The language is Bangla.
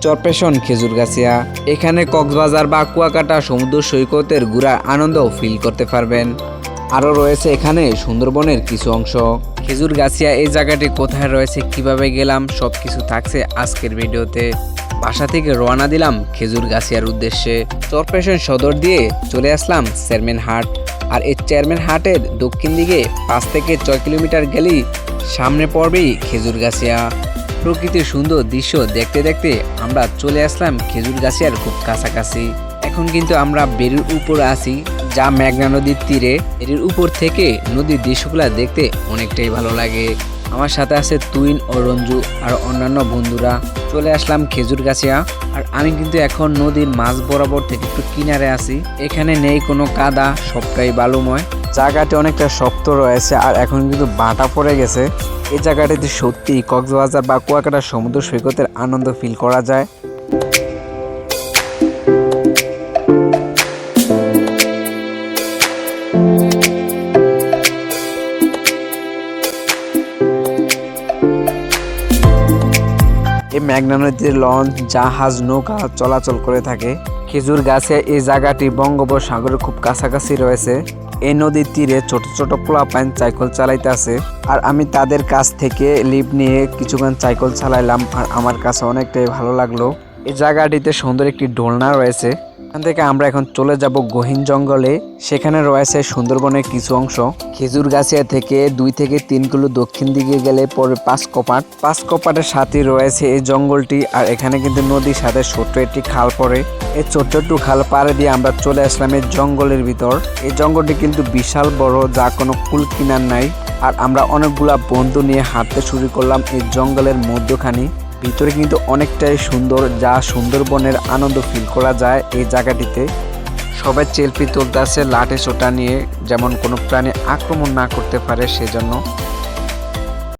চরপেশন, খেজুরগাছিয়া। এখানে কক্সবাজার বা কুয়াকাটা সমুদ্র সৈকতের গুড়া আনন্দ ফিল করতে পারবেন। আরও রয়েছে এখানে সুন্দরবনের কিছু অংশ। খেজুরগাছিয়া, এই জায়গাটি কোথায় রয়েছে, কীভাবে গেলাম সব কিছু থাকছে আজকের ভিডিওতে। বাসা থেকে রওনা দিলাম খেজুরগাছিয়ার উদ্দেশ্যে। চরপেশন সদর দিয়ে চলে আসলাম চেয়ারম্যান হাট। আর এই চেয়ারম্যান হাটের দক্ষিণ দিকে পাঁচ থেকে ছয় কিলোমিটার গেলেই সামনে পড়বেই খেজুরগাছিয়া। প্রকৃতির সুন্দর দৃশ্য দেখতে দেখতে আমরা চলে আসলাম খেজুরগাছিয়ার খুব কাছাকাছি। এখন কিন্তু আমরা বেরির উপরে আছি, যা মেঘনা নদীর তীরে। এর উপর থেকে নদীর দৃশ্যগুলো দেখতে অনেকটাই ভালো লাগে। আমার সাথে আছে তুইন ও রঞ্জু আর অন্যান্য বন্ধুরা। চলে আসলাম খেজুরগাছিয়া আর আমি কিন্তু এখন নদীর মাঝ বরাবর থেকে একটু কিনারে আছি। এখানে নেই কোনো কাদা, সবটাই বালুময়। জায়গাটি অনেকটা শক্ত রয়েছে আর এখন কিন্তু বাটা পড়ে গেছে। এই জায়গাটিতে সত্যি কক্সবাজার বা কুয়াকাটা সমুদ্র সৈকতের আনন্দ ফিল করা যায়। এই মেঘনা নদীতে লঞ্চ, জাহাজ, নৌকা চলাচল করে থাকে। খেজুর গাছে এই জায়গাটি বঙ্গোপসাগরের খুব কাছাকাছি রয়েছে। এই নদীর তীরে ছোট ছোট পোলাপাইন সাইকেল চালাইতেছে আর আমি তাদের কাছ থেকে লিভ নিয়ে কিছুক্ষণ সাইকেল চালাইলাম আর আমার কাছে অনেকটাই ভালো লাগল। এই জায়গাটিতে সুন্দর একটি ডোলনা রয়েছে। এখান থেকে আমরা এখন চলে যাব গহীন জঙ্গলে। সেখানে রয়েছে সুন্দরবনের কিছু অংশ। খেজুর গাছিয়া থেকে দুই থেকে তিন কিলো দক্ষিণ দিকে গেলে পরে পাঁচ কপাট। পাঁচ কপাটের সাথে রয়েছে এই জঙ্গলটি আর এখানে কিন্তু নদীর সাথে ছোট্ট একটি খাল পড়ে। এই ছোট্ট একটু খাল পাড়ে দিয়ে আমরা চলে আসলাম এই জঙ্গলের ভিতর। এই জঙ্গলটি কিন্তু বিশাল বড়, যা কোনো কুল কিনার নাই। আর আমরা অনেকগুলা বন্ধু নিয়ে হাঁটতে শুরু করলাম এই জঙ্গলের মধ্যখানি। ভিতরে কিন্তু অনেকটাই সুন্দর, যা সুন্দরবনের আনন্দ ফিল করা যায় এই জায়গাটিতে। সবাই চেলফি তুলতে আছে লাঠে চোটা নিয়ে, যেমন কোনো প্রাণী আক্রমণ না করতে পারে সেজন্য।